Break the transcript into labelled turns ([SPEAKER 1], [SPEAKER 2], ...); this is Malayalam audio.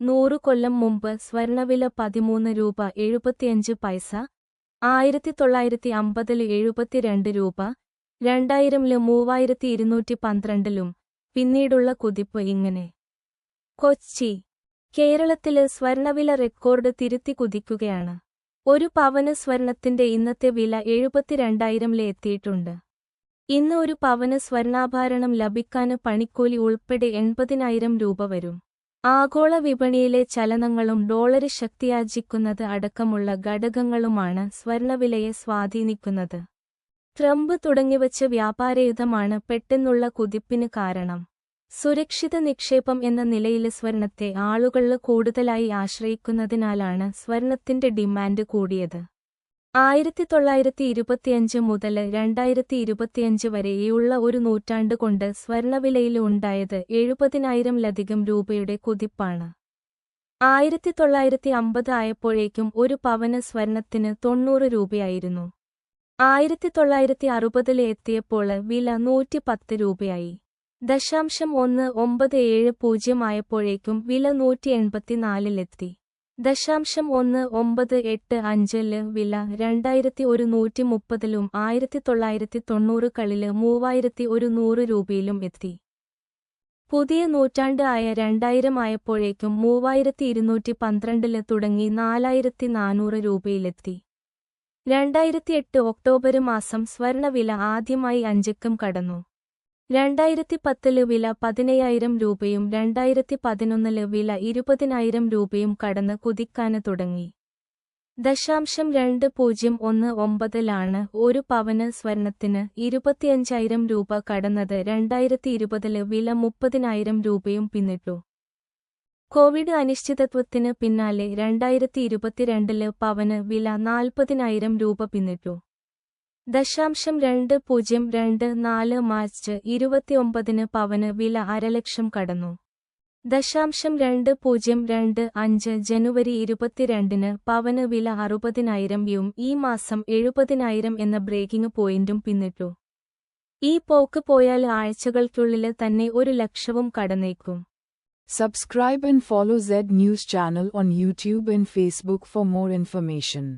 [SPEAKER 1] നൂറു കൊല്ലം മുമ്പ് സ്വർണവില പതിമൂന്ന് രൂപ എഴുപത്തിയഞ്ച് പൈസ ആയിരത്തി തൊള്ളായിരത്തി അമ്പതിൽ എഴുപത്തിരണ്ട് രൂപ രണ്ടായിരമിൽ മൂവായിരത്തി ഇരുന്നൂറ്റി പന്ത്രണ്ടിലും പിന്നീടുള്ള കുതിപ്പ് ഇങ്ങനെ. കൊച്ചി കേരളത്തിൽ സ്വർണവില റെക്കോർഡ് തിരുത്തി കുതിക്കുകയാണ്. ഒരു പവന് സ്വർണത്തിന്റെ ഇന്നത്തെ വില എഴുപത്തിരണ്ടായിരമിൽ എത്തിയിട്ടുണ്ട്. ഇന്ന് ഒരു പവന് സ്വർണാഭരണം ലഭിക്കാന് പണിക്കൂലി ഉൾപ്പെടെ എൺപതിനായിരം രൂപ വരും. ആഗോള വിപണിയിലെ ചലനങ്ങളും ഡോളർ ശക്തിയാർജിക്കുന്നത് അടക്കമുള്ള ഘടകങ്ങളുമാണ് സ്വർണവിലയെ സ്വാധീനിക്കുന്നത്. ട്രംപ് തുടങ്ങിവച്ച വ്യാപാരയുധമാണ് പെട്ടെന്നുള്ള കുതിപ്പിന് കാരണം. സുരക്ഷിത നിക്ഷേപം എന്ന നിലയിൽ സ്വർണത്തെ ആളുകൾ കൂടുതലായി ആശ്രയിക്കുന്നതിനാലാണ് സ്വർണത്തിന്റെ ഡിമാൻഡ് കൂടിയത്. ആയിരത്തി തൊള്ളായിരത്തി ഇരുപത്തിയഞ്ച് മുതൽ രണ്ടായിരത്തി ഇരുപത്തിയഞ്ച് വരെയുള്ള ഒരു നൂറ്റാണ്ട് കൊണ്ട് സ്വർണവിലയിൽ ഉണ്ടായത് എഴുപതിനായിരംലധികം രൂപയുടെ കുതിപ്പാണ്. ആയിരത്തി തൊള്ളായിരത്തി അമ്പത് ആയപ്പോഴേക്കും ഒരു പവന സ്വർണത്തിന് തൊണ്ണൂറ് രൂപയായിരുന്നു. ആയിരത്തി തൊള്ളായിരത്തി അറുപതിൽ എത്തിയപ്പോൾ വില നൂറ്റി പത്ത് രൂപയായി. ദശാംശം ഒന്ന് ഒമ്പത് ഏഴ് പൂജ്യം ആയപ്പോഴേക്കും വില നൂറ്റി എൺപത്തിനാലിലെത്തി ദശാംശം ഒന്ന് ഒമ്പത് എട്ട് അഞ്ചിൽ വില രണ്ടായിരത്തി ഒരു നൂറ്റി മുപ്പതിലും ആയിരത്തി തൊള്ളായിരത്തി തൊണ്ണൂറുകളിൽ മൂവായിരത്തി ഒരു നൂറ് രൂപയിലും എത്തി. പുതിയ നൂറ്റാണ്ട് ആയ രണ്ടായിരം ആയപ്പോഴേക്കും മൂവായിരത്തി ഇരുന്നൂറ്റി പന്ത്രണ്ടിൽ തുടങ്ങി നാലായിരത്തി നാനൂറ് രൂപയിലെത്തി. രണ്ടായിരത്തിയെട്ട് ഒക്ടോബർ മാസം സ്വർണവില ആദ്യമായി അഞ്ചക്കം കടന്നു. രണ്ടായിരത്തി പത്തിൽ വില പതിനയ്യായിരം രൂപയും രണ്ടായിരത്തി പതിനൊന്നിൽ വില ഇരുപതിനായിരം രൂപയും കടന്ന് കുതിക്കാന് തുടങ്ങി. ദശാംശം രണ്ട് പൂജ്യം ഒന്ന് ഒമ്പതിലാണ് ഒരു പവന് സ്വർണത്തിന് ഇരുപത്തിയഞ്ചായിരം രൂപ കടന്നത് രണ്ടായിരത്തി ഇരുപതിൽ വില മുപ്പതിനായിരം രൂപയും പിന്നിട്ടു. കോവിഡ് അനിശ്ചിതത്വത്തിന് പിന്നാലെ രണ്ടായിരത്തി ഇരുപത്തിരണ്ടിൽ പവന് വില നാൽപ്പതിനായിരം രൂപ പിന്നിട്ടു. ദശാംശം രണ്ട് പൂജ്യം രണ്ട് നാല് മാർച്ച് ഇരുപത്തിയൊമ്പതിന് പവന് വില അരലക്ഷം കടന്നു. ദശാംശം രണ്ട് പൂജ്യം രണ്ട് അഞ്ച് ജനുവരി ഇരുപത്തിരണ്ടിന് പവന് വില അറുപതിനായിരം യും ഈ മാസം എഴുപതിനായിരം എന്ന ബ്രേക്കിംഗ് പോയിന്റും പിന്നിട്ടു. ഈ പോക്ക് പോയാൽ ആഴ്ചകൾക്കുള്ളിൽ തന്നെ ഒരു ലക്ഷവും കടന്നേക്കും.
[SPEAKER 2] Subscribe and follow Z news channel on YouTube and Facebook for more information.